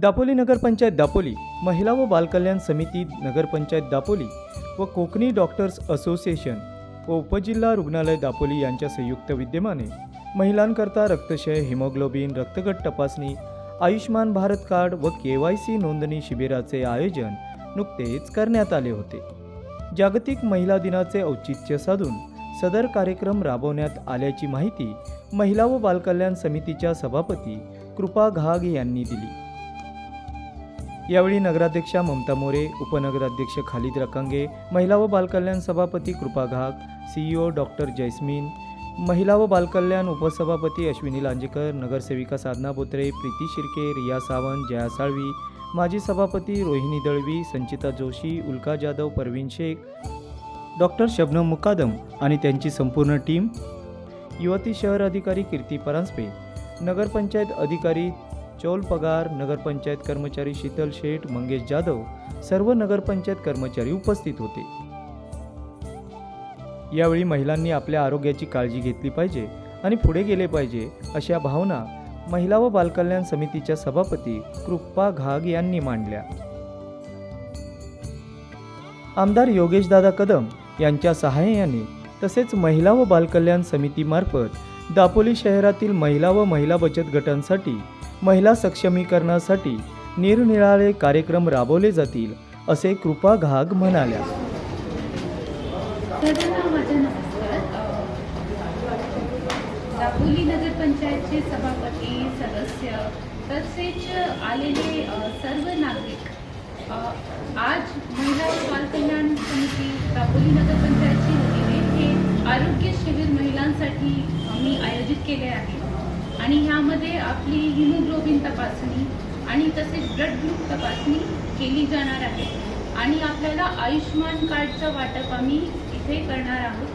दापोली नगरपंचायत दापोली महिला व बालकल्याण समिती नगरपंचायत दापोली व कोकणी डॉक्टर्स असोसिएशन व उपजिल्हा रुग्णालय दापोली यांच्या संयुक्त विद्यमाने महिलांकरता रक्तक्षय हिमोग्लोबिन रक्तगट तपासणी आयुष्मान भारत कार्ड व के वाय सी नोंदणी शिबिराचे आयोजन नुकतेच करण्यात आले होते. जागतिक महिला दिनाचे औचित्य साधून सदर कार्यक्रम राबवण्यात आल्याची माहिती महिला व बालकल्याण समितीच्या सभापती कृपा घाग यांनी दिली. यावेळी नगराध्यक्षा ममता मोरे उपनगराध्यक्ष खालिद रकांगे महिला व बालकल्याण सभापती कृपा घाग सीईओ डॉक्टर जैस्मिन महिला व बालकल्याण उपसभापती अश्विनी लांजेकर नगरसेविका साधना बोत्रे प्रीती शिर्के रिया सावंत जया साळवी माजी सभापती रोहिणी दळवी संचिता जोशी उल्का जाधव परवीन शेख डॉक्टर शबनम मुकादम आणि त्यांची संपूर्ण टीम युवती शहर अधिकारी कीर्ती परांजपे नगरपंचायत अधिकारी चोल पगार नगरपंचायत कर्मचारी शीतल शेठ मंगेश जाधव सर्व नगरपंचायत कर्मचारी उपस्थित होते. यावेळी महिलांनी आपल्या आरोग्याची काळजी घेतली पाहिजे आणि पुढे गेले पाहिजे अशा भावना महिला व बालकल्याण समितीच्या सभापती कृपा घाग यांनी मांडल्या. आमदार योगेशदादा कदम यांच्या सहाय्याने तसेच महिला व बालकल्याण समितीमार्फत दापोली शहरातील महिला व महिला बचत गटांसाठी महिला सक्षमीकरणासाठी निरनिराळे कार्यक्रम राबवले जातील असे कृपा घाग म्हणाल्या दापोली नगरपंचायतचे सभापती सदस्य तसेच आलेले सर्व नागरिक आज महिला बाल कल्याण समिती दापोली नगरपंचायतची वतीने हे आरोग्य शिबिर महिलांसाठी आम्ही आयोजित केले आहे. आणि ह्यामध्ये आपली हिमोग्लोबिन तपासणी आणि तसेच ब्लड ग्रुप तपासणी केली जाणार आहे. आणि आपल्याला आयुष्यमान कार्डचं वाटप आम्ही इथे करणार आहोत.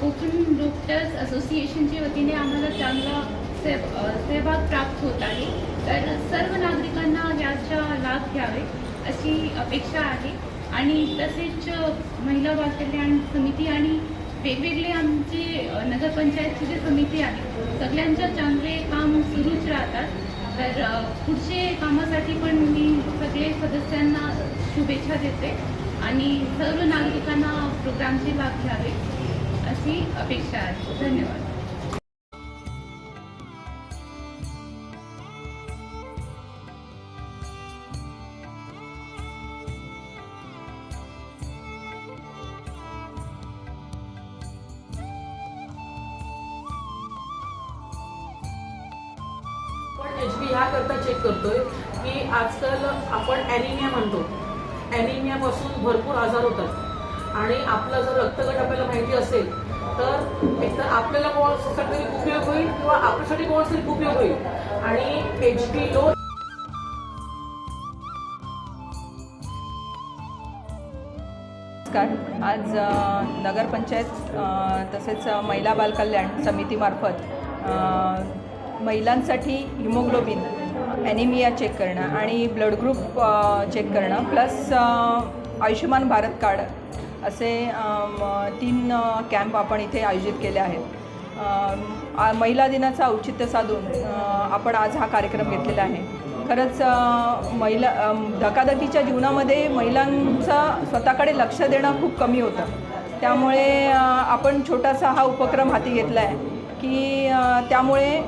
कोकण डॉक्टर्स असोसिएशनच्या वतीने आम्हाला चांगला से सहभाग प्राप्त होत आहे. तर सर्व नागरिकांना याचा लाभ घ्यावे अशी अपेक्षा आहे. आणि तसेच महिला वाकल्याण समिती आणि वेगवेगळे आमचे नगरपंचायतची जी समिती आहे. सगळ्यांच्या चांगले काम सुरूच राहतात. तर पुढचे कामासाठी पण मी सगळे सदस्यांना शुभेच्छा देते आणि सर्व नागरिकांना प्रोग्रामचे लाभ घ्यावे अशी अपेक्षा आहे. धन्यवाद. आपण एच बी ह्याकरता चेक करतोय की आजकाल आपण ॲनिमिया म्हणतो. ॲनिमियापासून भरपूर आजार होतात. आणि आपला जर रक्तगट आपल्याला माहिती असेल तर एकतर आपल्याला कोणासाठी उपयोग होईल किंवा आपल्यासाठी कोणासाठी उपयोग होईल. आणि एच बी लो नमस्कार. आज नगरपंचायत तसेच महिला बालकल्याण समितीमार्फत महिलांसाठी हिमोग्लोबिन ॲनिमिया चेक करणं आणि ब्लड ग्रुप चेक करणं प्लस आयुष्यमान भारत कार्ड असे तीन कॅम्प आपण इथे आयोजित केले आहेत. महिला दिनाचं औचित्य साधून आपण आज हा कार्यक्रम घेतलेला आहे. खरंच महिला धकाधकीच्या जीवनामध्ये महिलांचं स्वतःकडे लक्ष देणं खूप कमी होतं. त्यामुळे आपण छोटासा हा उपक्रम हाती घेतला आहे की त्यामुळे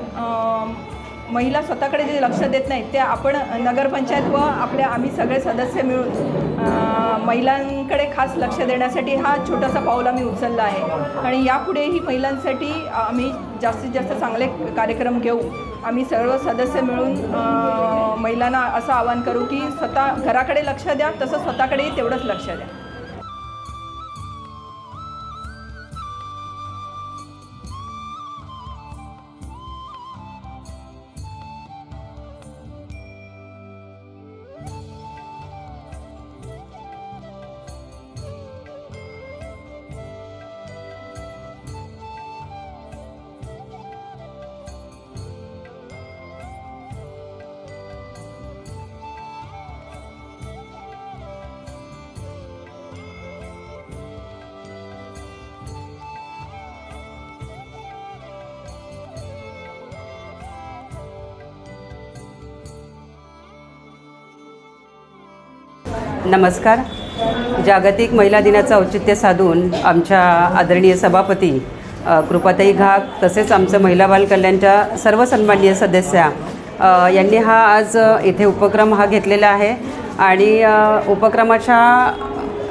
महिला स्वतःकडे जे लक्ष देत नाहीत ते आपण नगरपंचायत व आपले आम्ही सगळे सदस्य मिळून महिलांकडे खास लक्ष देण्यासाठी हा छोटासा पाऊल आम्ही उचलला आहे. आणि यापुढेही महिलांसाठी आम्ही जास्तीत जास्त चांगले कार्यक्रम घेऊ. आम्ही सर्व सदस्य मिळून महिलांना असं आवाहन करू की स्वतः घराकडे लक्ष द्या तसं स्वतःकडेही तेवढंच लक्ष द्या. नमस्कार. जागतिक महिला दिनाचं औचित्य साधून आमच्या आदरणीय सभापती कृपाताई घाक तसेच आमचं महिला बालकल्याणच्या सर्व सन्माननीय सदस्या यांनी हा आज इथे उपक्रम हा घेतलेला आहे. आणि उपक्रमाच्या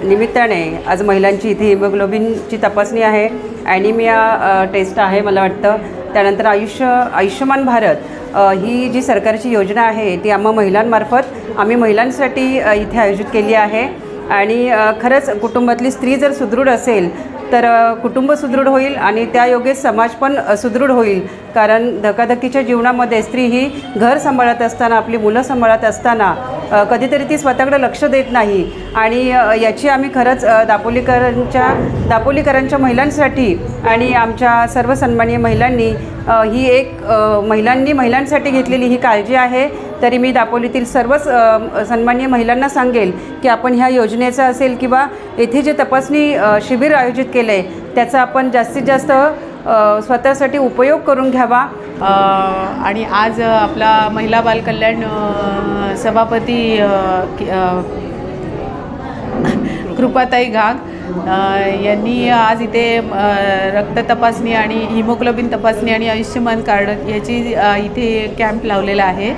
निमित्ताने आज महिलांची इथे हिमोग्लोबिनची तपासणी आहे. ॲनिमिया टेस्ट आहे मला वाटतं. त्यानंतर आयुष्य आयुष्यमान भारत ही जी सरकारची योजना आहे ती आम्हा महिलांमार्फत आम्ही महिलांसाठी इथे आयोजित केली आहे. आणि खरंच कुटुंबातली स्त्री जर सुदृढ असेल तर कुटुंब सुदृढ होईल आणि त्या योगे समाज पण सुदृढ होईल. कारण धकाधकीच्या जीवनामध्ये स्त्री ही घर सांभाळत असताना आपली मुलं सांभाळत असताना कधीतरी ती स्वतःकडे लक्ष देत नाही. आणि याची आम्ही खरंच दापोलीकरांच्या दापोलीकरांच्या महिलांसाठी आणि आमच्या सर्व सन्माननीय महिलांनी ही एक महिलांनी महिलांसाठी घेतलेली ही काळजी आहे. तरी मी दापोलीतील सर्वच सन्माननीय महिलांना सांगेल की आपण ह्या योजनेचं असेल किंवा येथे जे तपासणी शिबिर आयोजित केलं आहे त्याचा आपण जास्तीत जास्त स्वतःसाठी उपयोग करून घ्यावा. आणि आज आपला महिला बालकल्याण सभापती कृपाताई घाग यांनी आज इथे रक्त तपासणी आणि हिमोग्लोबिन तपासणी आणि आयुष्यमान कार्ड याची इथे कॅम्प लावलेला आहे.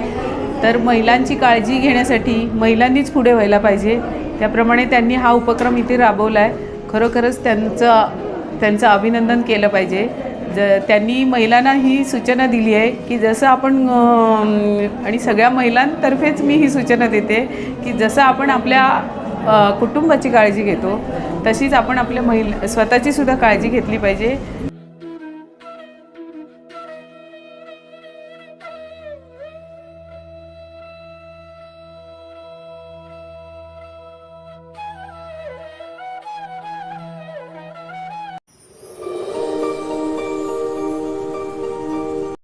तर महिलांची काळजी घेण्यासाठी महिलांनीच पुढे व्हायला पाहिजे. त्याप्रमाणे त्यांनी हा उपक्रम इथे राबवला आहे खरोखरच त्यांचं त्यांचं अभिनंदन केलं पाहिजे. ज त्यांनी महिलांना ही सूचना दिली आहे की जसं आपण आणि सगळ्या महिलांतर्फेच मी ही सूचना देते की जसं आपण आपल्या कुटुंबाची काळजी घेतो तशीच आपण आपल्या महिला स्वतःची सुद्धा काळजी घेतली पाहिजे.